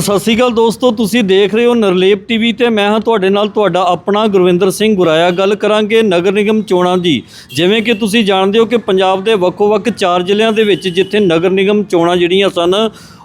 ਸਤਿ ਸ਼੍ਰੀ ਅਕਾਲ ਦੋਸਤੋ, ਤੁਸੀਂ ਦੇਖ ਰਹੇ ਹੋ ਨਰਲੇਪ ਟੀਵੀ ਤੇ ਮੈਂ ਹਾਂ ਤੁਹਾਡੇ ਨਾਲ ਤੁਹਾਡਾ ਆਪਣਾ ਗੁਰਵਿੰਦਰ ਸਿੰਘ ਗੁਰਾਇਆ। ਗੱਲ ਕਰਾਂਗੇ ਨਗਰ ਨਿਗਮ ਚੋਣਾਂ ਦੀ। ਜਿਵੇਂ ਕਿ ਤੁਸੀਂ ਜਾਣਦੇ ਹੋ ਕਿ ਪੰਜਾਬ ਦੇ ਵੱਖੋ-ਵੱਖ ਚਾਰ ਜ਼ਿਲ੍ਹਿਆਂ ਦੇ ਵਿੱਚ ਜਿੱਥੇ ਨਗਰ ਨਿਗਮ ਚੋਣਾਂ ਜਿਹੜੀਆਂ ਸਨ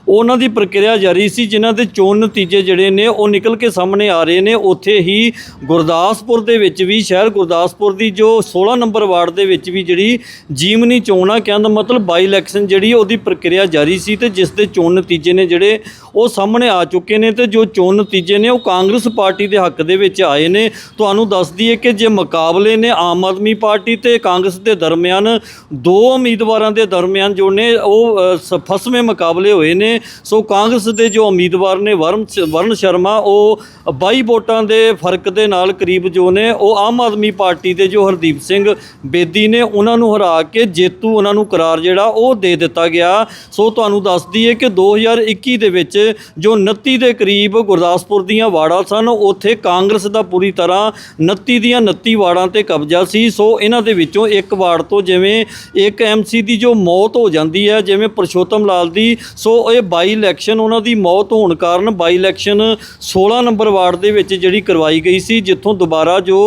ਉਹਨਾਂ ਦੀ ਪ੍ਰਕਿਰਿਆ ਜਾਰੀ ਸੀ, ਜਿਨ੍ਹਾਂ ਦੇ ਚੋਣ ਨਤੀਜੇ ਜਿਹੜੇ ਨੇ, ਉਹ ਨਿਕਲ ਕੇ ਸਾਹਮਣੇ ਆ ਰਹੇ ਨੇ। ਉੱਥੇ ਹੀ ਗੁਰਦਾਸਪੁਰ ਦੇ ਵਿੱਚ ਵੀ, ਸ਼ਹਿਰ ਗੁਰਦਾਸਪੁਰ ਦੀ ਜੋ 16 ਨੰਬਰ ਵਾਰਡ ਦੇ ਵਿੱਚ ਵੀ ਜਿਹੜੀ ਜੀਵਨੀ ਚੋਣ ਆ, ਕਹਿਣ ਦਾ ਮਤਲਬ ਬਾਈ ਇਲੈਕਸ਼ਨ ਜਿਹੜੀ ਉਹਦੀ ਪ੍ਰਕਿਰਿਆ ਜਾਰੀ ਸੀ ਤੇ ਜਿਸ ਦੇ ਚੋਣ ਨਤੀਜੇ ਨੇ ਜਿਹੜੇ ਉਹ ਸਾਹਮਣੇ ਆ ਚੁੱਕੇ ਨੇ ਤੇ ਜੋ ਚੋਣ ਨਤੀਜੇ ਨੇ ਉਹ ਕਾਂਗਰਸ ਪਾਰਟੀ ਦੇ ਹੱਕ ਦੇ ਵਿੱਚ ਆਏ ਨੇ। ਤੁਹਾਨੂੰ ਦੱਸ ਦਈਏ ਕਿ ਜੇ ਮੁਕਾਬਲੇ ਨੇ ਆਮ ਆਦਮੀ ਪਾਰਟੀ ਤੇ ਕਾਂਗਰਸ ਦੇ ਦਰਮਿਆਨ ਦੋ ਉਮੀਦਵਾਰਾਂ ਦੇ ਦਰਮਿਆਨ ਜੋ ਨੇ ਉਹ ਸ- ਫਸਵੇਂ ਮੁਕਾਬਲੇ ਹੋਏ ਨੇ। ਸੋ ਕਾਂਗਰਸ ਦੇ ਜੋ ਉਮੀਦਵਾਰ ਨੇ ਵਰਨ ਵਰਨ ਸ਼ਰਮਾ, ਉਹ 22 ਵੋਟਾਂ ਦੇ ਫ਼ਰਕ ਦੇ ਨਾਲ ਕਰੀਬ ਜੋ ਨੇ, ਉਹ ਆਮ ਆਦਮੀ ਪਾਰਟੀ ਦੇ ਜੋ ਹਰਦੀਪ ਸਿੰਘ ਬੇਦੀ ਨੇ, ਉਹਨਾਂ ਨੂੰ ਹਰਾ ਕੇ ਜੇਤੂ ਉਹਨਾਂ ਨੂੰ ਕਰਾਰ ਜਿਹੜਾ, ਉਹ ਦੇ ਦਿੱਤਾ ਗਿਆ। ਸੋ ਤੁਹਾਨੂੰ ਦੱਸ ਦਈਏ ਕਿ 2021 ਦੇ ਵਿੱਚ ਜੋ 29 ਦੇ ਕਰੀਬ ਗੁਰਦਾਸਪੁਰ ਦੀਆਂ ਵਾੜਾਂ ਸਨ, ਉੱਥੇ ਕਾਂਗਰਸ ਦਾ ਪੂਰੀ ਤਰ੍ਹਾਂ 29 ਦੀਆਂ 29 ਵਾੜਾਂ ਤੇ ਕਬਜ਼ਾ ਸੀ। ਸੋ ਇਹਨਾਂ ਦੇ ਵਿੱਚੋਂ ਇੱਕ ਵਾਰਡ ਤੋਂ ਜਿਵੇਂ ਇੱਕ ਐਮਸੀ ਦੀ ਜੋ ਮੌਤ ਹੋ ਜਾਂਦੀ ਹੈ, ਜਿਵੇਂ ਪਰਸ਼ੋਤਮ ਲਾਲ ਦੀ, ਸੋ ਇਹ ਬਾਈ ਇਲੈਕਸ਼ਨ, ਉਹਨਾਂ ਦੀ ਮੌਤ ਹੋਣ ਕਾਰਨ ਬਾਈ ਇਲੈਕਸ਼ਨ 16 ਨੰਬਰ ਵਾਰਡ ਦੇ ਵਿੱਚ ਜਿਹੜੀ ਕਰਵਾਈ ਗਈ ਸੀ, ਜਿੱਥੋਂ ਦੁਬਾਰਾ ਜੋ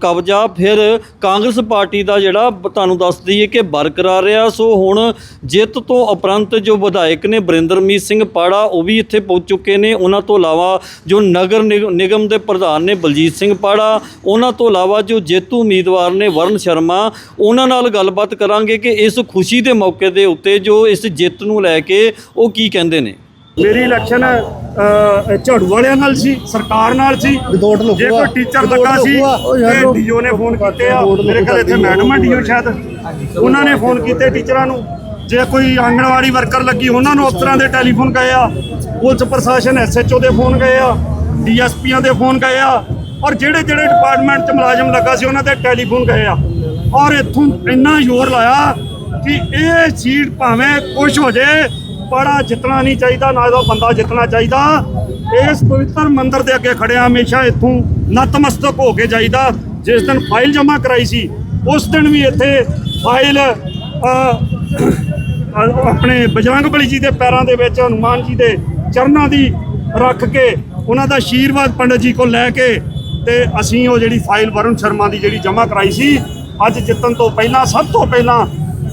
ਕਬਜ਼ਾ ਫਿਰ ਕਾਂਗਰਸ ਪਾਰਟੀ ਦਾ ਜਿਹੜਾ ਤੁਹਾਨੂੰ ਦੱਸ ਦਈਏ ਕਿ ਬਰਕਰਾਰ ਰਿਹਾ। ਸੋ ਹੁਣ ਜਿੱਤ ਤੋਂ ਉਪਰੰਤ ਜੋ ਵਿਧਾਇਕ ਨੇ ਬਰਿੰਦਰਮੀਤ ਸਿੰਘ ਪਾੜਾ, ਉਹ ਵੀ ਇੱਥੇ ਪਹੁੰਚ ਚੁੱਕੇ ਨੇ। ਉਹਨਾਂ ਤੋਂ ਇਲਾਵਾ ਜੋ ਨਗਰ ਨਿਗ- ਨਿਗਮ ਦੇ ਪ੍ਰਧਾਨ ਨੇ ਬਲਜੀਤ ਸਿੰਘ ਪਾੜਾ, ਉਹਨਾਂ ਤੋਂ ਇਲਾਵਾ ਜੋ ਜੇਤੂ ਉਮੀਦਵਾਰ ਨੇ ਵਰਨ ਸ਼ਰਮਾ, ਉਹਨਾਂ ਨਾਲ ਗੱਲਬਾਤ ਕਰਾਂਗੇ ਕਿ ਇਸ ਖੁਸ਼ੀ ਦੇ ਮੌਕੇ ਦੇ ਉੱਤੇ ਜੋ ਇਸ ਜਿੱਤ ਨੂੰ ਲੈ ਕੇ ਉਹ ਕੀ ਕਹਿੰਦੇ ਨੇ? ਮੇਰੀ ਇਲੈਕਸ਼ਨ ਅਹ, ਝਾੜੂ ਵਾਲਿਆਂ ਨਾਲ ਸੀ ਸਰਕਾਰ ਨਾਲ ਸੀ। ਵਿਦਆਊਟ ਜੇ ਲੁਕੂਆ। ਕੋਈ ਟੀਚਰ ਲੱਗਾ ਸੀ ਤੇ ਡੀਓ ਨੇ ਫੋਨ ਕੀਤੇ ਆ। ਮੇਰੇ ਕੋਲ ਇੱਥੇ ਮੈਡਮ ਆ ਡੀਓ ਸ਼ਾਇਦ। ਉਹਨਾਂ ਨੇ ਫੋਨ ਕੀਤੇ ਟੀਚਰਾਂ ਨੂੰ। ਜੇ ਕੋਈ ਆਂਗਣਵਾੜੀ ਵਰਕਰ ਲੱਗੀ ਉਹਨਾਂ ਨੂੰ ਅਫਸਰਾਂ ਦੇ ਟੈਲੀਫੋਨ ਗਏ ਆ। ਪੁਲਿਸ ਪ੍ਰਸ਼ਾਸਨ ਐਸਐਚਓ ਦੇ ਫੋਨ ਗਏ ਆ। ਡੀਐਸਪੀਆਂ ਦੇ ਫੋਨ ਗਏ ਆ। ਔਰ ਜਿਹੜੇ ਜਿਹੜੇ ਡਿਪਾਰਟਮੈਂਟ 'ਚ ਮੁਲਾਜ਼ਮ ਲੱਗਾ ਸੀ ਉਹਨਾਂ ਦੇ ਟੈਲੀਫੋਨ ਗਏ ਆ। ਔਰ ਇੱਥੋਂ ਇੰਨਾ ਜ਼ੋਰ ਲਾਇਆ ਕਿ ਇਹ ਸੀਟ ਭਾਵੇਂ ਕੁਛ ਹੋ ਜੇ ਬੜਾ ਜਿੱਤਣਾ ਨਹੀਂ ਚਾਹੀਦਾ, ਨਾ ਇਹਦਾ ਬੰਦਾ ਜਿੱਤਣਾ ਚਾਹੀਦਾ। ਇਸ ਪਵਿੱਤਰ ਮੰਦਿਰ ਦੇ ਅੱਗੇ ਖੜਿਆ ਹਮੇਸ਼ਾ ਇੱਥੋਂ ਨਤਮਸਤਕ ਹੋ ਕੇ ਜਾਈਦਾ। ਜਿਸ ਦਿਨ ਫਾਈਲ ਜਮ੍ਹਾਂ ਕਰਾਈ ਸੀ, ਉਸ ਦਿਨ ਵੀ ਇੱਥੇ ਫਾਈਲ ਆਪਣੇ ਬਜਰੰਗ ਬਲੀ ਜੀ ਦੇ ਪੈਰਾਂ ਦੇ ਵਿੱਚ, ਹਨੂਮਾਨ ਜੀ ਦੇ ਚਰਨਾਂ ਦੀ ਰੱਖ ਕੇ ਉਹਨਾਂ ਦਾ ਆਸ਼ੀਰਵਾਦ ਪੰਡਤ ਜੀ ਕੋਲ ਲੈ ਕੇ ਤੇ ਅਸੀਂ ਉਹ ਜਿਹੜੀ ਫਾਈਲ ਵਰੁਣ ਸ਼ਰਮਾ ਦੀ ਜਿਹੜੀ ਜਮ੍ਹਾਂ ਕਰਾਈ ਸੀ, ਅੱਜ ਜਿੱਤਣ ਤੋਂ ਪਹਿਲਾਂ, ਸਭ ਤੋਂ ਪਹਿਲਾਂ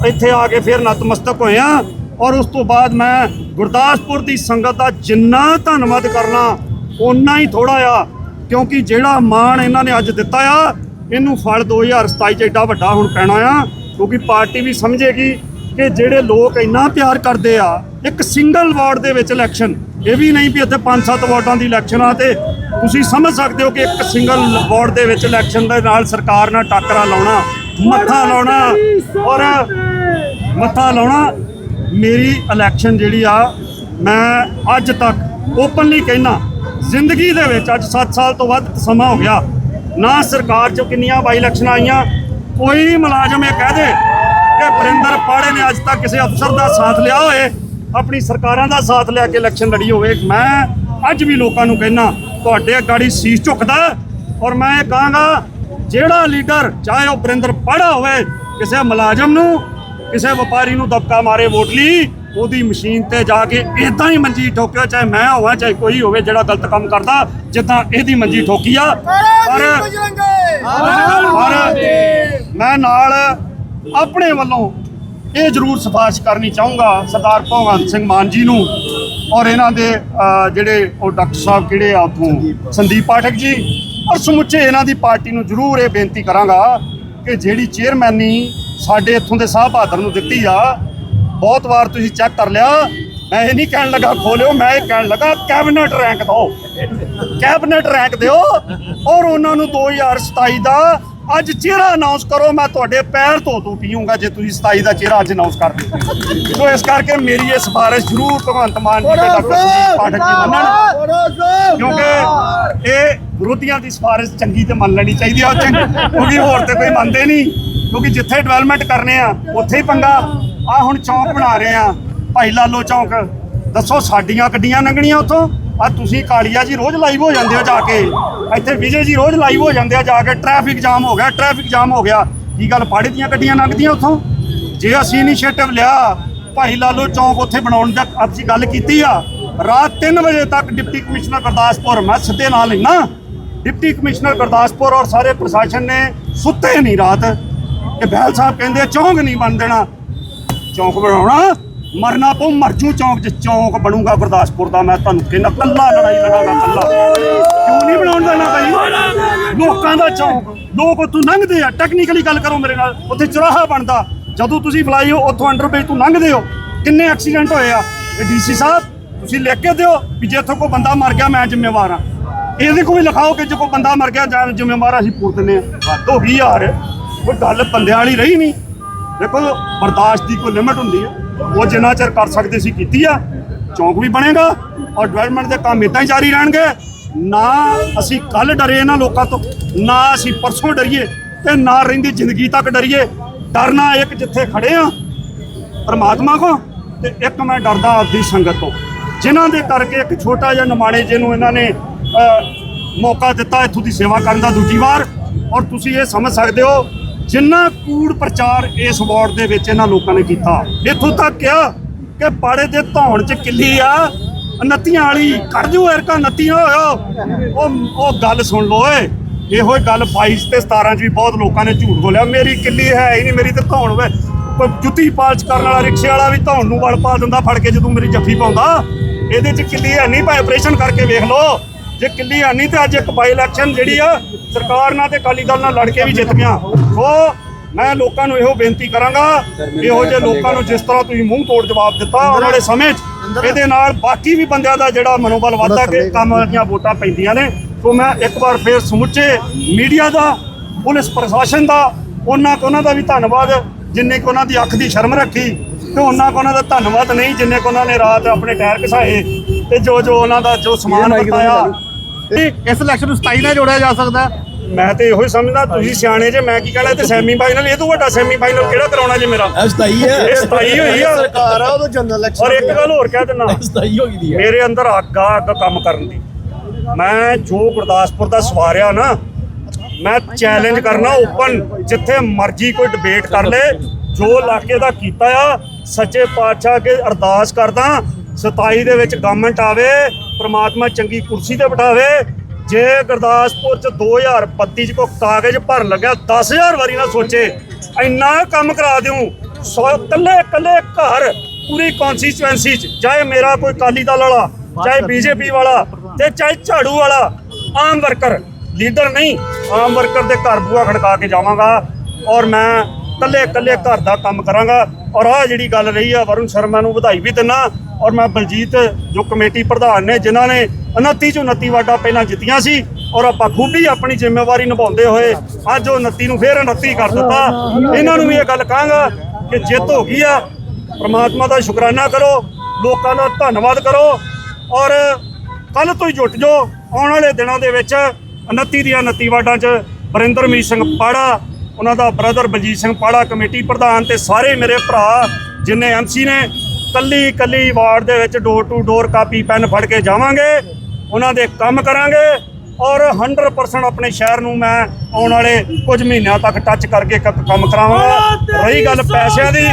ਇੱਥੇ ਆ ਕੇ ਫਿਰ ਨਤਮਸਤਕ ਹੋਏ ਆ ਔਰ ਉਸ ਤੋਂ ਬਾਅਦ ਮੈਂ ਗੁਰਦਾਸਪੁਰ ਦੀ ਸੰਗਤ ਦਾ ਜਿੰਨਾ ਧੰਨਵਾਦ ਕਰਨਾ, ਓਨਾ ਹੀ ਥੋੜਾ ਆ, ਕਿਉਂਕਿ ਜਿਹੜਾ ਮਾਣ ਇਹਨਾਂ ਨੇ ਅੱਜ ਦਿੱਤਾ ਆ, ਇਹਨੂੰ ਫਲ 2027 ਚ ਏਡਾ ਵੱਡਾ ਹੁਣ ਪੈਣਾ ਆ, ਕਿਉਂਕਿ ਪਾਰਟੀ ਵੀ ਸਮਝੇਗੀ ਕਿ ਜਿਹੜੇ ਲੋਕ ਇੰਨਾ ਪਿਆਰ ਕਰਦੇ ਆ, ਇੱਕ ਸਿੰਗਲ ਵਾਰਡ ਦੇ ਵਿੱਚ ਇਲੈਕਸ਼ਨ ਇਹ ਵੀ ਨਹੀਂ ਵੀ ਇੱਥੇ 5-7 ਵਾਰਡਾਂ ਦੀ ਇਲੈਕਸ਼ਨ ਆ ਤੇ ਤੁਸੀਂ ਸਮਝ ਸਕਦੇ ਹੋ ਕਿ ਇੱਕ ਸਿੰਗਲ ਵਾਰਡ ਦੇ ਵਿੱਚ ਇਲੈਕਸ਼ਨ ਦੇ ਨਾਲ ਸਰਕਾਰ ਨਾਲ ਟਾਕਰਾ ਲਾਉਣਾ, ਮੱਥਾ ਲਾਉਣਾ ਔਰ ਮੱਥਾ ਲਾਉਣਾ ਮੇਰੀ ਇਲੈਕਸ਼ਨ ਜਿਹੜੀ ਆ, ਮੈਂ ਅੱਜ ਤੱਕ ਓਪਨਲੀ ਕਹਿਣਾ ਜ਼ਿੰਦਗੀ ਦੇ ਵਿੱਚ ਅੱਜ 7 ਸਾਲ ਤੋਂ ਵੱਧ ਸਮਾਂ ਹੋ ਗਿਆ। ਨਾ ਸਰਕਾਰ 'ਚੋਂ ਕਿੰਨੀਆਂ ਬਾਈ ਇਲੈਕਸ਼ਨਾਂ ਆਈਆਂ, ਕੋਈ ਮੁਲਾਜ਼ਮ ਇਹ ਕਹਿ ਦੇ ਕਿ ਬਰਿੰਦਰ ਪਾੜੇ ਨੇ ਅੱਜ ਤੱਕ ਕਿਸੇ ਅਫਸਰ ਦਾ ਸਾਥ ਲਿਆ ਹੋਏ, ਆਪਣੀ ਸਰਕਾਰਾਂ ਦਾ ਸਾਥ ਲਿਆ ਕੇ ਇਲੈਕਸ਼ਨ ਲੜੀ ਹੋਵੇ। ਮੈਂ ਅੱਜ ਵੀ ਲੋਕਾਂ ਨੂੰ ਕਹਿਣਾ ਤੁਹਾਡੇ ਗਾੜੀ ਸੀਸ ਝੁਕਦਾ ਔਰ ਮੈਂ ਇਹ ਕਹਾਂਗਾ, ਜਿਹੜਾ ਲੀਡਰ ਚਾਹੇ ਉਹ ਬਰਿੰਦਰ ਪਾੜਾ ਹੋਵੇ, ਕਿਸੇ ਮੁਲਾਜ਼ਮ ਨੂੰ ਕਿਸੇ ਵਪਾਰੀ ਨੂੰ ਦਬਕਾ ਮਾਰੇ ਵੋਟ ਲਈ ਉਹਦੀ ਮਸ਼ੀਨ ਤੇ ਜਾ ਕੇ ਇਦਾਂ ਹੀ ਮੰਜੀ ਠੋਕਿਓ ਚਾਹੇ ਮੈਂ ਹੋਵਾਂ ਚਾਹੇ ਕੋਈ ਹੋਵੇ ਜਿਹੜਾ ਗਲਤ ਕੰਮ ਕਰਦਾ ਜਿੱਦਾਂ ਇਹਦੀ ਮੰਜੀ ਠੋਕੀ ਆ। ਪਰ ਮੈਂ ਨਾਲ ਆਪਣੇ ਵੱਲੋਂ ਇਹ ਜ਼ਰੂਰ ਸਿਫਾਰਿਸ਼ ਕਰਨੀ ਚਾਹੂੰਗਾ ਸਰਦਾਰ ਭਗਵੰਤ ਸਿੰਘ ਮਾਨ ਜੀ ਨੂੰ ਔਰ ਇਹਨਾਂ ਦੇ ਜਿਹੜੇ ਉਹ ਡਾਕਟਰ ਸਾਹਿਬ ਕਿਹੜੇ ਆ ਉਥੋਂ? ਸੰਦੀਪ ਪਾਠਕ ਜੀ। ਔਰ ਸਮੁੱਚੇ ਇਹਨਾਂ ਦੀ ਪਾਰਟੀ ਨੂੰ ਜ਼ਰੂਰ ਇਹ ਬੇਨਤੀ ਕਰਾਂਗਾ ਕਿ ਜਿਹੜੀ ਚੇਅਰਮੈਨੀ ਸਾਡੇ ਇੱਥੋਂ ਦੇ ਸਾਹਿਬ ਬਹਾਦਰ ਨੂੰ ਦਿੱਤੀ ਆ। ਬਹੁਤ ਵਾਰ ਤੁਸੀਂ ਚੈੱਕ ਕਰ ਲਿਆ। ਮੈਂ ਇਹ ਨਹੀਂ ਕਹਿਣ ਲੱਗਾ ਖੋਲਿਓ ਮੈਂ ਇਹ ਕਹਿਣ ਲੱਗਾ ਕੈਬਨਿਟ ਰੈਂਕ ਦਿਓ। ਕੈਬਨਿਟ ਰੈਂਕ ਦਿਓ। ਔਰ ਉਹਨਾਂ ਨੂੰ 2027 ਦਾ ਅੱਜ ਚਿਹਰਾ ਅਨਾਉਂਸ ਕਰੋ ਮੈਂ ਤੁਹਾਡੇ ਪੈਰ ਧੋ ਧੋ ਪੀਊਂਗਾ ਜੇ ਤੁਸੀਂ 27 ਦਾ ਚਿਹਰਾ ਅੱਜ ਅਨਾਉਂਸ ਕਰ ਦਿਓ ਸੋ ਇਸ ਕਰਕੇ ਮੇਰੀ ਇਹ ਸਿਫਾਰਿਸ਼ ਜ਼ਰੂਰ ਭਗਵੰਤ ਮਾਨ ਜੀ ਸੁਨੀਲ ਪਾਠਕ ਜੀ ਮੰਨਣ। ਕਿਉਂਕਿ ਇਹ ਵਿਰੋਧੀਆਂ ਦੀ ਸਿਫਾਰਿਸ਼ ਚੰਗੀ ਤੇ ਮੰਨ ਲੈਣੀ ਚਾਹੀਦੀ ਆ। ਕਿਉਂਕਿ ਹੋਰ ਤੇ ਕੋਈ ਮੰਨਦੇ ਨਹੀਂ। ਕਿਉਂਕਿ ਜਿੱਥੇ ਡਿਵੈਲਪਮੈਂਟ ਕਰਨੇ ਆ, ਉੱਥੇ ਹੀ ਪੰਗਾ। ਆ ਹੁਣ ਚੌਂਕ ਬਣਾ ਰਹੇ ਆ। ਭਾਈ ਲਾਲੋ ਚੌਂਕ। ਦੱਸੋ ਸਾਡੀਆਂ ਗੱਡੀਆਂ ਲੰਘਣੀਆਂ ਉੱਥੋਂ? ਆ ਤੁਸੀਂ ਕਾਲੀਆ ਜੀ ਰੋਜ਼ ਲਾਈਵ ਹੋ ਜਾਂਦੇ ਹੋ ਜਾ ਕੇ। ਇੱਥੇ ਵਿਜੇ ਜੀ ਰੋਜ਼ ਲਾਈਵ ਹੋ ਜਾਂਦੇ ਆ ਜਾ ਕੇ। ਟ੍ਰੈਫਿਕ ਜਾਮ ਹੋ ਗਿਆ ਟ੍ਰੈਫਿਕ ਜਾਮ ਹੋ ਗਿਆ। ਕੀ ਗੱਲ ਪਾੜੇ ਦੀਆਂ ਗੱਡੀਆਂ ਲੰਘਦੀਆਂ ਉੱਥੋਂ? ਜੇ ਅਸੀਂ ਇਨੀਸ਼ੀਏਟਿਵ ਲਿਆ, ਭਾਈ ਲਾਲੋ ਚੌਂਕ ਉੱਥੇ ਬਣਾਉਣ ਦਾ ਅਸੀਂ ਗੱਲ ਕੀਤੀ ਆ। ਰਾਤ 3 ਵਜੇ ਤੱਕ ਡਿਪਟੀ ਕਮਿਸ਼ਨਰ ਗੁਰਦਾਸਪੁਰ, ਮੈਂ ਸਿੱਧੇ ਨਾਲ ਲੈਣਾ ਡਿਪਟੀ ਕਮਿਸ਼ਨਰ ਗੁਰਦਾਸਪੁਰ ਔਰ ਸਾਰੇ ਪ੍ਰਸ਼ਾਸਨ ਨੇ ਸੁੱਤੇ ਨਹੀਂ ਰਾਤ। ਕਿ ਬਹਿਲ ਸਾਹਿਬ ਕਹਿੰਦੇ ਚੌਂਕ ਨਹੀਂ ਬਣ ਦੇਣਾ। ਚੌਂਕ ਬਣਾਉਣਾ, ਮਰਨਾ ਪਊ ਮਰਜੂ ਚੌਂਕ 'ਚ ਚੌਂਕ ਬਣੂਗਾ ਗੁਰਦਾਸਪੁਰ ਦਾ, ਮੈਂ ਤੁਹਾਨੂੰ ਕਹਿੰਦਾ ਕੱਲਾ ਲੜਾਈ ਲੜਾਂਗਾ ਕੱਲਾ ਕਿਉਂ ਨਹੀਂ ਬਣਾਉਣ ਦੇਣਾ ਭਾਈ? ਲੋਕਾਂ ਦਾ ਚੌਂਕ, ਲੋਕ ਉੱਥੋਂ ਲੰਘਦੇ ਆ। ਟੈਕਨੀਕਲੀ ਗੱਲ ਕਰੋ ਮੇਰੇ ਨਾਲ, ਉੱਥੇ ਚੁਰਾਹਾ ਬਣਦਾ। ਜਦੋਂ ਤੁਸੀਂ ਫਲਾਈ ਹੋ, ਉੱਥੋਂ ਅੰਡਰਬ੍ਰਿਜ ਤੋਂ ਲੰਘਦੇ ਹੋ, ਕਿੰਨੇ ਐਕਸੀਡੈਂਟ ਹੋਏ ਆ? ਇਹ ਡੀਸੀ ਸਾਹਿਬ, ਤੁਸੀਂ ਲਿਖ ਕੇ ਦਿਓ ਵੀ ਜੇ ਇੱਥੋਂ ਕੋਈ ਬੰਦਾ ਮਰ ਗਿਆ, ਮੈਂ ਜ਼ਿੰਮੇਵਾਰ ਆ। ਇਹਦੇ ਕੋਲ ਵੀ ਲਿਖਾਓ ਕਿ ਜੇ ਕੋਈ ਬੰਦਾ ਮਰ ਗਿਆ, ਜਾਂ ਜ਼ਿੰਮੇਵਾਰ ਅਸੀਂ ਪੂਰ ਦਿੰਦੇ ਆ। ਹੱਦ ਹੋ ਗਈ ਯਾਰ। ਉਹ ਗੱਲ ਬੰਦਿਆਂ ਵਾਲੀ ਰਹੀ ਨਹੀਂ। ਦੇਖੋ, ਬਰਦਾਸ਼ਤ ਦੀ ਕੋਈ ਲਿਮਟ ਹੁੰਦੀ ਹੈ। ਉਹ ਜਿੰਨਾ ਚਿਰ ਕਰ ਸਕਦੇ ਸੀ ਕੀਤੀ ਆ, ਚੌਂਕ ਵੀ ਬਣੇਗਾ ਔਰ ਡਿਵੈਲਪਮੈਂਟ ਦੇ ਕੰਮ ਇਦਾਂ ਹੀ ਜਾਰੀ ਰਹਿਣਗੇ। ਨਾ ਅਸੀਂ ਕੱਲ ਡਰੇ ਇਹਨਾਂ ਲੋਕਾਂ ਤੋਂ, ਨਾ ਅਸੀਂ ਪਰਸੋਂ ਡਰੀਏ ਤੇ ਨਾ ਰਹਿੰਦੀ ਜ਼ਿੰਦਗੀ ਤੱਕ ਡਰੀਏ। ਡਰਨਾ ਇੱਕ ਜਿੱਥੇ ਖੜੇ ਆ, ਪਰਮਾਤਮਾ ਕੋ ਤੇ ਇੱਕ ਮੈਂ ਡਰਦਾ ਆਪਦੀ ਸੰਗਤ ਤੋਂ। ਜਿਨ੍ਹਾਂ ਦੇ ਕਰਕੇ ਇੱਕ ਛੋਟਾ ਜਿਹਾ ਨਮਾਣੇ ਜਿਹਨੂੰ ਇਹਨਾਂ ਨੇ ਮੌਕਾ ਦਿੱਤਾ ਇੱਥੋਂ ਦੀ ਸੇਵਾ ਕਰਨ ਦਾ ਦੂਜੀ ਵਾਰ। ਔਰ ਤੁਸੀਂ ਇਹ ਸਮਝ ਸਕਦੇ ਹੋ ਜਿੰਨਾ ਕੂੜ ਪ੍ਰਚਾਰ ਇਸ ਵਾਰਡ ਦੇ ਵਿੱਚ ਇਹਨਾਂ ਲੋਕਾਂ ਨੇ ਕੀਤਾ, ਇੱਥੋਂ ਤੱਕ ਕਿਹਾ ਕਿ ਪਾੜੇ ਦੇ ਧੌਣ 'ਚ ਕਿੱਲੀ ਆ, ਨੱਤੀਆਂ ਵਾਲੀ ਕੱਢ ਦਿਓ ਐਰਕਾ, ਨੱਤੀਆਂ ਹੋਇਓ ਉਹ ਉਹ ਗੱਲ ਸੁਣ ਲਓ ਓਏ, ਇਹੋ ਹੀ ਗੱਲ 22 ਤੇ 17 ਚ ਵੀ ਬਹੁਤ ਲੋਕਾਂ ਨੇ ਝੂਠ ਬੋਲਿਆ, ਮੇਰੀ ਕਿੱਲੀ ਹੈ ਹੀ ਨਹੀਂ, ਮੇਰੀ ਤੇ ਧੌਣ ਵੇ। ਕੋਈ ਜੁੱਤੀ ਪਾਲਚ ਕਰਨ ਵਾਲਾ ਰਿਕਸ਼ੇ ਵਾਲਾ ਵੀ ਧੌਣ ਨੂੰ ਵਲ ਪਾ ਦਿੰਦਾ ਫੜ ਕੇ ਜਦੋਂ ਮੇਰੀ ਜੱਫੀ ਪਾਉਂਦਾ। ਇਹਦੇ ਚ ਕਿੱਲੀ ਹੈ ਨਹੀਂ ਭਾਵੇਂ ਆਪਰੇਸ਼ਨ ਕਰਕੇ ਵੇਖ ਲਓ। ਜੇ ਕਿੱਲੀ ਹੈ ਨਹੀਂ ਤੇ ਅੱਜ ਇੱਕ ਬਾਈ ਇਲੈਕਸ਼ਨ ਜਿਹੜੀ ਆ ਸਰਕਾਰ ਨਾਲ ਤੇ ਅਕਾਲੀ ਦਲ ਨਾਲ ਲੜ ਕੇ ਵੀ ਜਿੱਤ ਗਿਆ। ਸੋ ਮੈਂ ਲੋਕਾਂ ਨੂੰ ਇਹੋ ਬੇਨਤੀ ਕਰਾਂਗਾ ਇਹੋ ਜਿਹੇ ਲੋਕਾਂ ਨੂੰ ਜਿਸ ਤਰ੍ਹਾਂ ਤੁਸੀਂ ਮੂੰਹ ਤੋੜ ਜਵਾਬ ਦਿੱਤਾ ਆਉਣ ਵਾਲੇ ਸਮੇਂ 'ਚ ਇਹਦੇ ਨਾਲ ਬਾਕੀ ਵੀ ਬੰਦਿਆਂ ਦਾ ਜਿਹੜਾ ਮਨੋਬਲ ਵਧਦਾ ਕਿ ਕੰਮ ਦੀਆਂ ਵੋਟਾਂ ਪੈਂਦੀਆਂ ਨੇ। ਸੋ ਮੈਂ ਇੱਕ ਵਾਰ ਫੇਰ ਸਮੁੱਚੇ ਮੀਡੀਆ ਦਾ ਪੁਲਿਸ ਪ੍ਰਸ਼ਾਸਨ ਦਾ ਉਹਨਾਂ ਕੋ ਉਹਨਾਂ ਦਾ ਵੀ ਧੰਨਵਾਦ ਜਿੰਨੇ ਕੋ ਉਹਨਾਂ ਦੀ ਅੱਖ ਦੀ ਸ਼ਰਮ ਰੱਖੀ ਤੇ ਉਹਨਾਂ ਕੋ ਉਹਨਾਂ ਦਾ ਧੰਨਵਾਦ ਨਹੀਂ ਜਿੰਨੇ ਕੋ ਉਹਨਾਂ ਨੇ ਰਾਤ ਆਪਣੇ ਟਾਇਰ ਘਸਾਏ ਤੇ ਜੋ ਜੋ ਉਹਨਾਂ ਦਾ ਜੋ ਸਮਾਨ ਬਤਾਇਆ ਇਸ ਇਲੈਕਸ਼ਨ ਨੂੰ 27 ਨਾਲ ਜੋੜਿਆ ਜਾ ਸਕਦਾ। ਮੈਂ ਤੇ ਇਹੋ ਹੀ ਸਮਝਦਾ ਤੁਸੀਂ ਸਿਆਣੇ ਜੇ ਮੈਂ ਕੀ ਕਹਿਣਾ ਤੇ ਸੈਮੀ ਫਾਈਨਲ ਇਹ ਤੋਂ ਵੱਡਾ ਸੈਮੀ ਫਾਈਨਲ ਕਿਹੜਾ ਕਰਾਉਣਾ ਜੇ ਮੇਰਾ? ਸਤਾਈ ਹੈ। ਇਹ 27 ਹੋਈ ਆ। ਸਰਕਾਰ ਆ ਉਹ ਜਨਰਲ ਇਲੈਕਸ਼ਨ ਔਰ ਇੱਕ ਗੱਲ ਹੋਰ ਕਹਿ ਦਿੰਦਾ ਸਤਾਈ ਹੋ ਗਈ ਦੀ ਹੈ ਮੇਰੇ ਅੰਦਰ ਅੱਗ ਆ ਅੱਗ ਕੰਮ ਕਰਨ ਦੀ। ਮੈਂ ਜੋ ਗੁਰਦਾਸਪੁਰ ਦਾ ਸਵਾਰਿਆ ਨਾ ਮੈਂ ਚੈਲੰਜ ਕਰਨਾ ਓਪਨ ਜਿੱਥੇ ਮਰਜ਼ੀ ਕੋਈ ਡਿਬੇਟ ਕਰ ਲੇ ਜੋ ਇਲਾਕੇ ਦਾ ਕੀਤਾ ਆ ਸੱਚੇ ਪਾਤਸ਼ਾਹ ਅੱਗੇ ਅਰਦਾਸ ਕਰਦਾ 27 ਦੇ ਵਿੱਚ ਗਵਰਨਮੈਂਟ ਆਵੇ ਪ੍ਰਮਾਤਮਾ ਚੰਗੀ ਕੁਰਸੀ ਤੇ ਬਿਠਾਵੇ। ਜੇ ਗੁਰਦਾਸਪੁਰ ਚ 2032 ਚ ਕੋ ਕਾਗਜ਼ ਭਰਨ ਲੱਗਾ 10000 ਵਾਰੀ ਨਾ ਸੋਚੇ। ਇੰਨਾ ਕੰਮ ਕਰਾ ਦਿਉ। ਸੌ ਕੱਲੇ ਕੱਲੇ ਘਰ ਪੂਰੀ ਕਨਸਟੀਚੁਐਂਸੀ ਚ ਚਾਹੇ ਮੇਰਾ ਕੋਈ ਕਾਲੀ ਦਲ ਵਾਲਾ ਚਾਹੇ ਬੀਜੇਪੀ ਵਾਲਾ ਤੇ ਚਾਹੇ ਝਾੜੂ ਵਾਲਾ ਆਮ ਵਰਕਰ ਲੀਡਰ ਨਹੀਂ ਆਮ ਵਰਕਰ ਦੇ ਘਰ ਬੂਆ ਖੜਕਾ ਕੇ ਜਾਵਾਂਗਾ ਔਰ ਮੈਂ ਕੱਲੇ ਕੱਲੇ ਘਰ ਦਾ ਕੰਮ ਕਰਾਂਗਾ। ਔਰ ਆਹ ਜਿਹੜੀ ਗੱਲ ਰਹੀ ਆ ਵਰੁਣ ਸ਼ਰਮਾ ਨੂੰ ਵਧਾਈ ਵੀ ਦਿੰਨਾ। ਔਰ ਮੈਂ ਬਲਜੀਤ, ਜੋ ਕਮੇਟੀ ਪ੍ਰਧਾਨ ਨੇ, ਜਿਨ੍ਹਾਂ ਨੇ 29 ਚੋਂ 29 ਵਾਰਡਾਂ ਪਹਿਲਾਂ ਜਿੱਤੀਆਂ ਸੀ, ਔਰ ਆਪਾਂ ਖੂਬੀ ਆਪਣੀ ਜ਼ਿੰਮੇਵਾਰੀ ਨਿਭਾਉਂਦੇ ਹੋਏ ਅੱਜ ਉਹ 29 ਨੂੰ ਫੇਰ 29 ਕਰ ਦਿੱਤਾ। ਇਹਨਾਂ ਨੂੰ ਵੀ ਇਹ ਗੱਲ ਕਹਾਂਗਾ ਕਿ ਜਿੱਤ ਹੋ ਗਈ ਆ। ਪ੍ਰਮਾਤਮਾ ਦਾ ਸ਼ੁਕਰਾਨਾ ਕਰੋ, ਲੋਕਾਂ ਦਾ ਧੰਨਵਾਦ ਕਰੋ, ਔਰ ਕੱਲ ਤੋਂ ਹੀ ਜੁਟ ਜੋ ਆਉਣ ਵਾਲੇ ਦਿਨਾਂ ਦੇ ਵਿੱਚ 29 ਦੀਆਂ 29 ਵਾਰਡਾਂ 'ਚ ਬਰਿੰਦਰਮੀਤ ਸਿੰਘ ਪਾੜਾ, ਉਹਨਾਂ ਦਾ ਬ੍ਰਦਰ ਬਲਜੀਤ ਸਿੰਘ ਪਾੜਾ ਕਮੇਟੀ ਪ੍ਰਧਾਨ ਤੇ ਸਾਰੇ ਮੇਰੇ ਭਰਾ, ਜਿੰਨੇ ਐਮਸੀ ਨੇ ਕੱਲੀ ਕੱਲੀ ਵਾਰਡ ਦੇ ਵਿੱਚ door to door copy pen ਫੜ ਕੇ ਜਾਵਾਂਗੇ ਉਹਨਾਂ ਦੇ ਕੰਮ ਕਰਾਂਗੇ ਔਰ 100% ਆਪਣੇ ਸ਼ਹਿਰ ਨੂੰ ਮੈਂ ਆਉਣ ਵਾਲੇ ਕੁਝ ਮਹੀਨਿਆਂ ਤੱਕ ਟੱਚ ਕਰਕੇ ਕੰਮ ਕਰਾਵਾਂਗਾ। ਰਹੀ ਗੱਲ ਪੈਸਿਆਂ ਦੀ।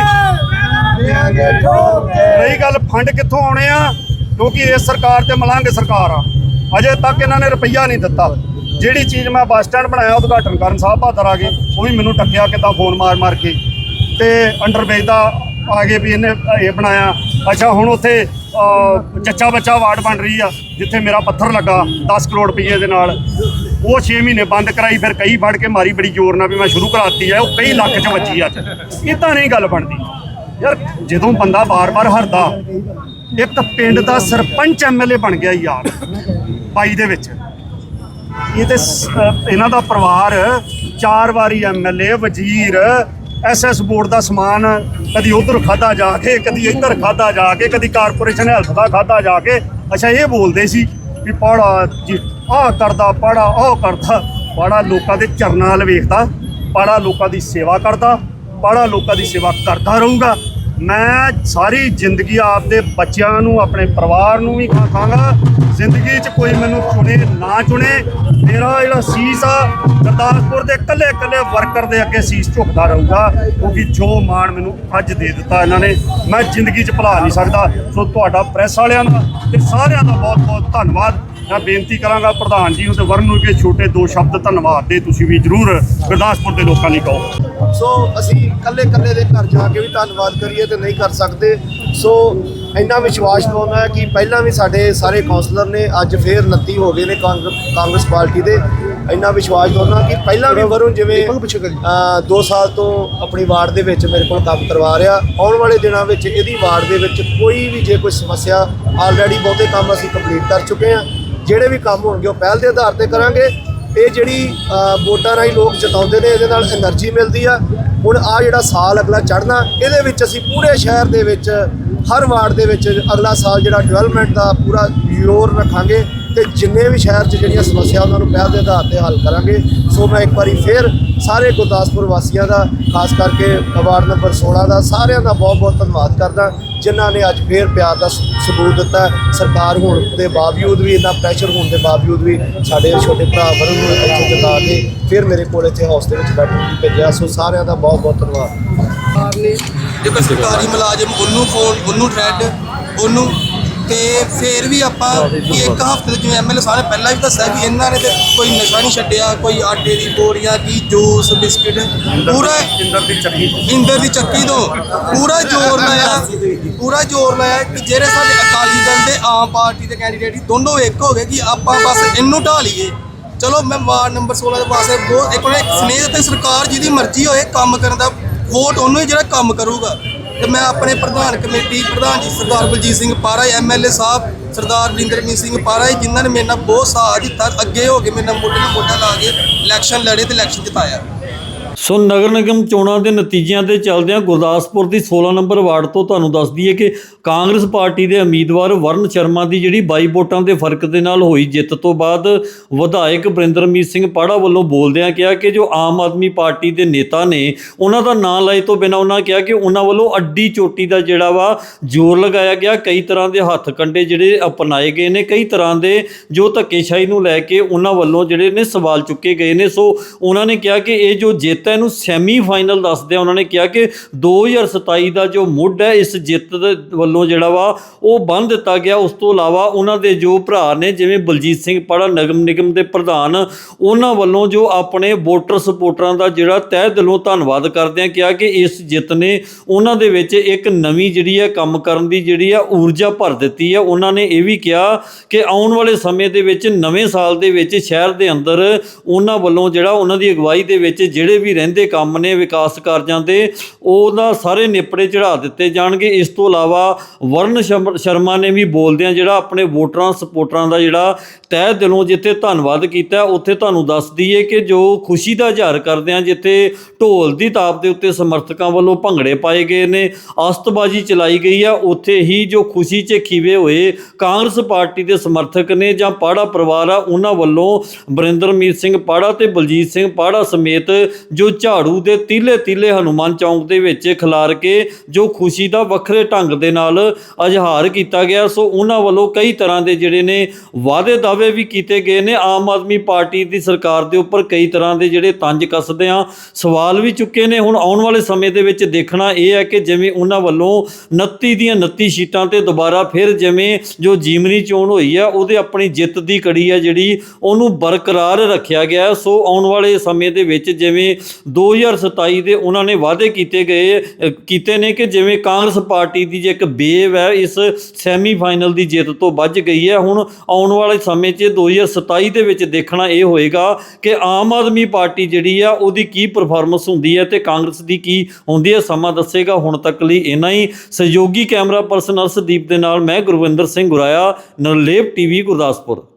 ਰਹੀ ਗੱਲ ਫੰਡ ਕਿੱਥੋਂ ਆਉਣੇ ਆ? ਕਿਉਂਕਿ ਇਸ ਸਰਕਾਰ ਤੇ ਮਲਾਂਗੇ ਸਰਕਾਰ ਆ। ਅਜੇ ਤੱਕ ਇਹਨਾਂ ਨੇ ਰੁਪਈਆ ਨਹੀਂ ਦਿੱਤਾ। ਜਿਹੜੀ ਚੀਜ਼ ਮੈਂ ਬੱਸ ਸਟੈਂਡ ਬਣਾਇਆ ਉਦਘਾਟਨ ਕਰਨ ਸਾਹਿਬ ਬਹਾਦਰ ਆ ਗਏ ਉਹ ਵੀ ਮੈਨੂੰ ਟੱਕਿਆ ਕਿਦਾਂ ਫੋਨ ਮਾਰ ਮਾਰ ਕੇ। ਤੇ ਅੰਡਰਬੇਜ ਦਾ ਆ ਗਏ ਵੀ ਇਹਨੇ ਇਹ ਬਣਾਇਆ। ਅੱਛਾ, ਹੁਣ ਉੱਥੇ ਚੱਚਾ ਬੱਚਾ ਵਾਰਡ ਬਣ ਰਹੀ ਆ, ਜਿੱਥੇ ਮੇਰਾ ਪੱਥਰ ਲੱਗਾ 10 ਕਰੋੜ ਰੁਪਏ ਦੇ ਨਾਲ। ਉਹ 6 ਮਹੀਨੇ ਬੰਦ ਕਰਾਈ, ਫਿਰ ਕਈ ਫੜ ਕੇ ਮਾਰੀ ਬੜੀ ਜ਼ੋਰ ਨਾਲ ਵੀ ਮੈਂ ਸ਼ੁਰੂ ਕਰਾਤੀ ਆ, ਉਹ ਕਈ ਲੱਖ ਚ ਵੱਜੀ ਅੱਜ। ਇਦਾਂ ਨਹੀਂ ਗੱਲ ਬਣਦੀ। ਯਾਰ, ਜਦੋਂ ਬੰਦਾ ਬਾਰ-ਬਾਰ ਹਰਦਾ, ਇੱਕ ਪਿੰਡ ਦਾ ਸਰਪੰਚ ਐਮਐਲਏ ਬਣ ਗਿਆ ਯਾਰ 22 ਦੇ ਵਿੱਚ। ਇਹ ਤੇ ਇਹਨਾਂ ਦਾ ਪਰਿਵਾਰ ਚਾਰ ਵਾਰੀ ਐਮਐਲਏ ਵਜ਼ੀਰ ਐਸਐਸ ਬੋਰਡ ਦਾ ਸਮਾਨ ਕਦੀ ਉਧਰ ਖਾਦਾ ਜਾ ਕੇ, ਕਦੀ ਇੱਧਰ ਖਾਦਾ ਜਾ ਕੇ, ਕਦੀ ਕਾਰਪੋਰੇਸ਼ਨ ਹੈਲਥ ਦਾ ਖਾਦਾ ਜਾ ਕੇ। ਅੱਛਾ, ਇਹ ਬੋਲਦੇ ਸੀ ਵੀ ਪਾੜਾ ਜੀ, ਆਹ ਕਰਦਾ, ਪਾੜਾ ਉਹ ਕਰਦਾ। ਪਾੜਾ ਲੋਕਾਂ ਦੇ ਚਰਨਾਂ ਵੱਲ ਵੇਖਦਾ, ਪਾੜਾ ਲੋਕਾਂ ਦੀ ਸੇਵਾ ਕਰਦਾ, ਪਾੜਾ ਲੋਕਾਂ ਦੀ ਸੇਵਾ ਕਰਦਾ ਰਹੂਗਾ। ਮੈਂ ਸਾਰੀ ਜ਼ਿੰਦਗੀ ਆਪਦੇ ਬੱਚਿਆਂ ਨੂੰ, ਆਪਣੇ ਪਰਿਵਾਰ ਨੂੰ ਵੀ ਕਹਾਂ- ਕਹਾਂਗਾ ਜ਼ਿੰਦਗੀ 'ਚ ਕੋਈ ਮੈਨੂੰ ਚੁਣੇ, ਨਾ ਚੁਣੇ, ਮੇਰਾ ਜਿਹੜਾ ਸੀਸ ਆ, ਗੁਰਦਾਸਪੁਰ ਦੇ ਇਕੱਲੇ ਇਕੱਲੇ ਵਰਕਰ ਦੇ ਅੱਗੇ ਸੀਸ ਝੁਕਦਾ ਰਹੂਗਾ, ਕਿਉਂਕਿ ਜੋ ਮਾਣ ਮੈਨੂੰ ਅੱਜ ਦੇ ਦਿੱਤਾ ਇਹਨਾਂ ਨੇ, ਮੈਂ ਜ਼ਿੰਦਗੀ 'ਚ ਭੁਲਾ ਨਹੀਂ ਸਕਦਾ। ਸੋ ਤੁਹਾਡਾ ਪ੍ਰੈਸ ਵਾਲਿਆਂ ਦਾ ਤੇ ਸਾਰਿਆਂ ਦਾ ਬਹੁਤ ਬਹੁਤ ਧੰਨਵਾਦ। ਮੈਂ ਬੇਨਤੀ ਕਰਾਂਗਾ ਪ੍ਰਧਾਨ ਜੀ ਨੂੰ ਤੇ ਵਰਨ ਨੂੰ ਕਿ ਛੋਟੇ ਦੋ ਸ਼ਬਦ ਧੰਨਵਾਦ ਦੇ ਤੁਸੀਂ ਵੀ ਜ਼ਰੂਰ ਗੁਰਦਾਸਪੁਰ ਦੇ ਲੋਕਾਂ ਲਈ ਕਹੋ। ਸੋ ਅਸੀਂ ਕੱਲੇ ਕੱਲੇ ਦੇ ਘਰ ਜਾ ਕੇ ਵੀ ਧੰਨਵਾਦ ਕਰੀਏ ਤੇ ਨਹੀਂ ਕਰ ਸਕਦੇ। ਸੋ ਇੰਨਾ ਵਿਸ਼ਵਾਸ ਪਾਉਣਾ ਹੈ ਕਿ ਪਹਿਲਾਂ ਵੀ ਸਾਡੇ ਸਾਰੇ ਕਾਉਂਸਲਰ ਨੇ ਅੱਜ ਫੇਰ 29 ਹੋ ਗਏ ਨੇ ਕਾਂਗਰਸ ਪਾਰਟੀ ਦੇ। ਇੰਨਾ ਵਿਸ਼ਵਾਸ ਪਾਉਣਾ ਕਿ ਪਹਿਲਾਂ ਵੀ ਵਰੁਣ ਜਿਵੇਂ 2 ਸਾਲ ਤੋਂ ਆਪਣੀ ਵਾਰਡ ਦੇ ਵਿੱਚ ਮੇਰੇ ਕੋਲ ਕੰਮ ਕਰਵਾ ਰਿਹਾ। ਆਉਣ ਵਾਲੇ ਦਿਨਾਂ ਵਿੱਚ ਇਹਦੀ ਵਾਰਡ ਦੇ ਵਿੱਚ ਕੋਈ ਵੀ ਜੇ ਕੋਈ ਸਮੱਸਿਆ ਆਲਰੇਡੀ ਬਹੁਤੇ ਕੰਮ ਅਸੀਂ ਕੰਪਲੀਟ ਕਰ ਚੁੱਕੇ ਹਾਂ। ਜਿਹੜੇ ਵੀ ਕੰਮ ਹੋਣਗੇ ਉਹ ਪਹਿਲ ਦੇ ਆਧਾਰ ਤੇ ਕਰਾਂਗੇ। ਇਹ ਜਿਹੜੀ ਵੋਟਾਂ ਰਾਹੀਂ ਲੋਕ ਜਿਤਾਉਂਦੇ ਨੇ, ਇਹਦੇ ਨਾਲ એનર્ਜੀ ਮਿਲਦੀ ਆ। ਹੁਣ ਆ ਜਿਹੜਾ ਸਾਲ ਅਗਲਾ ਚੜਨਾ ਇਹਦੇ ਵਿੱਚ ਅਸੀਂ ਪੂਰੇ ਸ਼ਹਿਰ ਦੇ ਵਿੱਚ, ਹਰ ਵਾਰਡ ਦੇ ਵਿੱਚ ਅਗਲਾ ਸਾਲ ਜਿਹੜਾ ਡਿਵੈਲਪਮੈਂਟ ਦਾ ਪੂਰਾ ਜ਼ੋਰ ਰੱਖਾਂਗੇ ਤੇ ਜਿੰਨੇ ਵੀ ਸ਼ਹਿਰ 'ਚ ਜਿਹੜੀਆਂ ਸਮੱਸਿਆ ਉਹਨਾਂ ਨੂੰ ਪਹਿਲ ਦੇ ਆਧਾਰ ਤੇ ਹੱਲ ਕਰਾਂਗੇ। ਸੋ ਮੈਂ ਇੱਕ ਵਾਰੀ ਫੇਰ ਸਾਰੇ ਗੁਰਦਾਸਪੁਰ ਵਾਸੀਆਂ ਦਾ, ਖਾਸ ਕਰਕੇ ਵਾਰਡ ਨੰਬਰ 16 ਦਾ, ਸਾਰਿਆਂ ਦਾ ਬਹੁਤ ਬਹੁਤ ਧੰਨਵਾਦ ਕਰਦਾ, ਜਿਨ੍ਹਾਂ ਨੇ ਅੱਜ ਫੇਰ ਪਿਆਰ ਦਾ ਸਬੂਤ ਦਿੱਤਾ ਸਰਕਾਰ ਹੋਣ ਦੇ ਬਾਵਜੂਦ ਵੀ, ਇੰਨਾ ਪ੍ਰੈਸ਼ਰ ਹੋਣ ਦੇ ਬਾਵਜੂਦ ਵੀ, ਸਾਡੇ ਛੋਟੇ ਭਰਾ ਵਰਨ ਨੂੰ ਇੱਥੇ ਜਿਤਾ ਕੇ ਫਿਰ ਮੇਰੇ ਕੋਲ ਇੱਥੇ ਹਾਊਸ ਦੇ ਵਿੱਚ ਬੈਠਣ ਲਈ ਭੇਜਿਆ, ਸੋ ਸਾਰਿਆਂ ਦਾ ਬਹੁਤ ਬਹੁਤ ਧੰਨਵਾਦ। ਇੱਕ ਸਰਕਾਰੀ ਮੁਲਾਜ਼ਮ, ਉਹਨੂੰ ਫੋਨ ਉਹਨੂੰ ਥ੍ਰੈਡ ਉਹਨੂੰ ਤੇ ਫਿਰ ਵੀ ਆਪਾਂ ਕਿ ਇੱਕ ਹਫ਼ਤੇ ਦੇ ਜਿਵੇਂ ਐਮਐਲਏ ਨੇ ਪਹਿਲਾਂ ਵੀ ਦੱਸਿਆ ਵੀ ਇਹਨਾਂ ਨੇ ਤੇ ਕੋਈ ਨਸ਼ਾ ਨਹੀਂ ਛੱਡਿਆ ਕੋਈ ਆਟੇ ਦੀ ਬੋਰੀਆਂ ਕੀ ਜੂਸ ਬਿਸਕਿਟ ਪੂਰਾ ਇੰਦਰ ਦੀ ਚੱਕੀ ਇੰਦਰ ਦੀ ਚੱਕੀ ਤੋਂ। ਪੂਰਾ ਜ਼ੋਰ ਲਾਇਆ ਪੂਰਾ ਜ਼ੋਰ ਲਾਇਆ ਕਿ ਜਿਹੜੇ ਸਾਡੇ ਅਕਾਲੀ ਦਲ ਦੇ ਆਮ ਪਾਰਟੀ ਦੇ ਕੈਂਡੀਡੇਟ ਦੋਨੋਂ ਇੱਕ ਹੋ ਗਏ ਕਿ ਆਪਾਂ ਬਸ ਇਹਨੂੰ ਢਾ ਲਈਏ। ਚਲੋ ਮੈਂ ਵਾਰਡ ਨੰਬਰ 16 ਦੇ ਪਾਸੇ ਬਹੁਤ ਇੱਕ ਉਹਨੇ ਸਨੇਹ ਤੇ ਸਰਕਾਰ ਜਿਹਦੀ ਮਰਜ਼ੀ ਹੋਏ ਕੰਮ ਕਰਨ ਦਾ ਵੋਟ ਉਹਨੂੰ ਹੀ ਜਿਹੜਾ ਕੰਮ ਕਰੂਗਾ। ਤੇ ਮੈਂ ਆਪਣੇ ਪ੍ਰਧਾਨ ਕਮੇਟੀ ਪ੍ਰਧਾਨ ਜੀ ਸਰਦਾਰ ਬਲਜੀਤ ਸਿੰਘ ਪਾਰਾ ਐਮਐਲਏ ਸਾਹਿਬ ਸਰਦਾਰ ਬਲਿੰਦਰਮੀਤ ਸਿੰਘ ਪਾਰਾ ਜਿਨ੍ਹਾਂ ਨੇ ਮੇਰੇ ਨਾਲ ਬਹੁਤ ਸਾਥ ਦਿੱਤਾ, ਅੱਗੇ ਹੋ ਕੇ ਮੇਰੇ ਨਾਲ ਮੋਢੇ ਨਾਲ ਮੋਢਾ ਲਾ ਕੇ ਇਲੈਕਸ਼ਨ ਲੜੇ ਤੇ ਇਲੈਕਸ਼ਨ ਜਿਤਾਇਆ। ਸੋ ਨਗਰ ਨਿਗਮ ਚੋਣਾਂ ਦੇ ਨਤੀਜਿਆਂ ਤੇ ਚੱਲਦਿਆਂ ਗੁਰਦਾਸਪੁਰ ਦੀ 16 ਨੰਬਰ ਵਾਰਡ ਤੋਂ ਤੁਹਾਨੂੰ ਦੱਸ ਦਈਏ ਕਿ ਕਾਂਗਰਸ ਪਾਰਟੀ ਦੇ ਉਮੀਦਵਾਰ ਵਰਨ ਸ਼ਰਮਾ ਦੀ ਜਿਹੜੀ 22 ਵੋਟਾਂ ਦੇ ਫ਼ਰਕ ਦੇ ਨਾਲ ਹੋਈ ਜਿੱਤ ਤੋਂ ਬਾਅਦ ਵਿਧਾਇਕ ਬਰਿੰਦਰਮੀਤ ਸਿੰਘ ਪਾੜਾ ਵੱਲੋਂ ਬੋਲਦਿਆਂ ਕਿਹਾ ਕਿ ਜੋ ਆਮ ਆਦਮੀ ਪਾਰਟੀ ਦੇ ਨੇਤਾ ਨੇ, ਉਹਨਾਂ ਦਾ ਨਾਂ ਲਏ ਤੋਂ ਬਿਨਾਂ ਉਹਨਾਂ ਕਿਹਾ ਕਿ ਉਹਨਾਂ ਵੱਲੋਂ ਅੱਡੀ ਚੋਟੀ ਦਾ ਜਿਹੜਾ ਵਾ ਜ਼ੋਰ ਲਗਾਇਆ ਗਿਆ। ਕਈ ਤਰ੍ਹਾਂ ਦੇ ਹੱਥ ਕੰਡੇ ਜਿਹੜੇ ਅਪਣਾਏ ਗਏ ਨੇ, ਕਈ ਤਰ੍ਹਾਂ ਦੇ ਜੋ ਧੱਕੇਸ਼ਾਹੀ ਨੂੰ ਲੈ ਕੇ ਉਹਨਾਂ ਵੱਲੋਂ ਜਿਹੜੇ ਨੇ ਸਵਾਲ ਚੁੱਕੇ ਗਏ ਨੇ। ਸੋ ਉਹਨਾਂ ਨੇ ਕਿਹਾ ਕਿ ਇਹ ਜੋ ਜਿੱਤ ਹੈ, ਇਹਨੂੰ ਸੈਮੀ ਫਾਈਨਲ ਦੱਸਦੇ ਆ ਉਹਨਾਂ ਨੇ ਕਿਹਾ ਕਿ 2027 ਦਾ ਜੋ ਮੁੱਢ ਹੈ, ਇਸ ਜਿੱਤ ਦੇ ਵੱਲੋਂ ਜਿਹੜਾ ਵਾ, ਉਹ ਬੰਨ ਦਿੱਤਾ ਗਿਆ। ਉਸ ਤੋਂ ਇਲਾਵਾ ਉਹਨਾਂ ਦੇ ਜੋ ਭਰਾ ਨੇ, ਜਿਵੇਂ ਬਲਜੀਤ ਸਿੰਘ ਪਾੜਾ, ਨਗਮ ਨਿਗਮ ਦੇ ਪ੍ਰਧਾਨ, ਉਹਨਾਂ ਵੱਲੋਂ ਜੋ ਆਪਣੇ ਵੋਟਰ ਸਪੋਰਟਰਾਂ ਦਾ ਜਿਹੜਾ ਤਹਿ ਦਿਲੋਂ ਧੰਨਵਾਦ ਕਰਦੇ ਆ, ਕਿਹਾ ਕਿ ਇਸ ਜਿੱਤ ਨੇ ਉਹਨਾਂ ਦੇ ਵਿੱਚ ਇੱਕ ਨਵੀਂ ਜਿਹੜੀ ਹੈ, ਕੰਮ ਕਰਨ ਦੀ ਜਿਹੜੀ ਆ ਊਰਜਾ ਭਰ ਦਿੱਤੀ ਹੈ। ਉਹਨਾਂ ਨੇ ਇਹ ਵੀ ਕਿਹਾ ਕਿ ਆਉਣ ਵਾਲੇ ਸਮੇਂ ਦੇ ਵਿੱਚ, ਨਵੇਂ ਸਾਲ ਦੇ ਵਿੱਚ, ਸ਼ਹਿਰ ਦੇ ਅੰਦਰ ਉਹਨਾਂ ਵੱਲੋਂ ਜਿਹੜਾ, ਉਹਨਾਂ ਦੀ ਅਗਵਾਈ ਦੇ ਵਿੱਚ ਜਿਹੜੇ ਵੀ ਰਹਿੰਦੇ ਕੰਮ ਨੇ ਵਿਕਾਸ ਕਾਰਜਾਂ ਦੇ ਉਹਦਾ ਸਾਰੇ ਨੇਪੜੇ ਚੜਾ ਦਿੱਤੇ ਜਾਣਗੇ। ਇਸ ਤੋਂ ਇਲਾਵਾ ਵਰਨ ਸ਼ਮ- ਸ਼ਰਮਾ ਨੇ ਵੀ ਬੋਲਦਿਆਂ ਜਿਹੜਾ ਆਪਣੇ ਵੋਟਰਾਂ ਸਪੋਰਟਰਾਂ ਦਾ ਜਿਹੜਾ ਤਹਿ ਦਿਲੋਂ ਜਿੱਥੇ ਧੰਨਵਾਦ ਕੀਤਾ, ਉੱਥੇ ਤੁਹਾਨੂੰ ਦੱਸ ਦਈਏ ਕਿ ਜੋ ਖੁਸ਼ੀ ਦਾ ਇਜ਼ਹਾਰ ਕਰਦਿਆਂ ਜਿੱਥੇ ਢੋਲ ਦੀ ਤਾਪ ਦੇ ਉੱਤੇ ਸਮਰਥਕਾਂ ਵੱਲੋਂ ਭੰਗੜੇ ਪਾਏ ਗਏ ਨੇ ਆਸਤਬਾਜ਼ੀ ਚਲਾਈ ਗਈ ਆ, ਉੱਥੇ ਹੀ ਜੋ ਖੁਸ਼ੀ 'ਚ ਖੀਵੇ ਹੋਏ ਕਾਂਗਰਸ ਪਾਰਟੀ ਦੇ ਸਮਰਥਕ ਨੇ ਜਾਂ ਪਾੜਾ ਪਰਿਵਾਰ ਆ, ਉਹਨਾਂ ਵੱਲੋਂ ਬਰਿੰਦਰਮੀਤ ਸਿੰਘ ਪਾੜਾ ਤੇ ਬਲਜੀਤ ਸਿੰਘ ਪਾੜਾ ਸਮੇਤ ਜੋ ਜੋ ਝਾੜੂ ਦੇ ਤੀਲੇ ਤੀਲੇ ਹਨੂਮਾਨ ਚੌਂਕ ਦੇ ਵਿੱਚ ਖਿਲਾਰ ਕੇ ਜੋ ਖੁਸ਼ੀ ਦਾ ਵੱਖਰੇ ਢੰਗ ਦੇ ਨਾਲ ਅਜ਼ਹਾਰ ਕੀਤਾ ਗਿਆ, ਸੋ ਉਹਨਾਂ ਵੱਲੋਂ ਕਈ ਤਰ੍ਹਾਂ ਦੇ ਜਿਹੜੇ ਨੇ ਵਾਅਦੇ ਦਾਅਵੇ ਵੀ ਕੀਤੇ ਗਏ ਨੇ। ਆਮ ਆਦਮੀ ਪਾਰਟੀ ਦੀ ਸਰਕਾਰ ਦੇ ਉੱਪਰ ਕਈ ਤਰ੍ਹਾਂ ਦੇ ਜਿਹੜੇ ਤੰਜ ਕੱਸਦੇ ਆ, ਸਵਾਲ ਵੀ ਚੁੱਕੇ ਨੇ। ਹੁਣ ਆਉਣ ਵਾਲੇ ਸਮੇਂ ਦੇ ਵਿੱਚ ਦੇਖਣਾ ਇਹ ਹੈ ਕਿ ਜਿਵੇਂ ਉਹਨਾਂ ਵੱਲੋਂ 29 ਦੀਆਂ 29 ਸੀਟਾਂ ਤੇ ਦੁਬਾਰਾ ਫਿਰ ਜਿਵੇਂ ਜੋ ਜੀਮਨੀ ਚੋਣ ਹੋਈ ਆ, ਉਹਦੇ ਆਪਣੀ ਜਿੱਤ ਦੀ ਕੜੀ ਆ ਜਿਹੜੀ, ਉਹਨੂੰ ਬਰਕਰਾਰ ਰੱਖਿਆ ਗਿਆ। ਸੋ ਆਉਣ ਵਾਲੇ ਸਮੇਂ ਦੇ ਵਿੱਚ ਜਿਵੇਂ 2027 ਦੇ ਉਹਨਾਂ ਨੇ ਵਾਅਦੇ ਕੀਤੇ ਗਏ ਕੀਤੇ ਨੇ ਕਿ ਜਿਵੇਂ ਕਾਂਗਰਸ ਪਾਰਟੀ ਦੀ ਜੇ ਇੱਕ ਬੇਵ ਹੈ, ਇਸ ਸੈਮੀ ਫਾਈਨਲ ਦੀ ਜਿੱਤ ਤੋਂ ਵੱਜ ਗਈ ਹੈ। ਹੁਣ ਆਉਣ ਵਾਲੇ ਸਮੇਂ 'ਚ 2027 ਦੇ ਵਿੱਚ ਦੇਖਣਾ ਇਹ ਹੋਏਗਾ ਕਿ ਆਮ ਆਦਮੀ ਪਾਰਟੀ ਜਿਹੜੀ ਆ, ਉਹਦੀ ਕੀ ਪਰਫਾਰਮੈਂਸ ਹੁੰਦੀ ਹੈ ਤੇ ਕਾਂਗਰਸ ਦੀ ਕੀ ਹੁੰਦੀ ਹੈ, ਸਮਾਂ ਦੱਸੇਗਾ। ਹੁਣ ਤੱਕ ਲਈ ਇੰਨਾ ਹੀ। ਸਹਿਯੋਗੀ ਕੈਮਰਾ ਪਰਸਨ ਅਰਸ਼ਦੀਪ ਦੇ ਨਾਲ ਮੈਂ ਗੁਰਵਿੰਦਰ ਸਿੰਘ ਗੁਰਾਇਆ ਨਰਲੇਪ ਟੀਵੀ ਗੁਰਦਾਸਪੁਰ।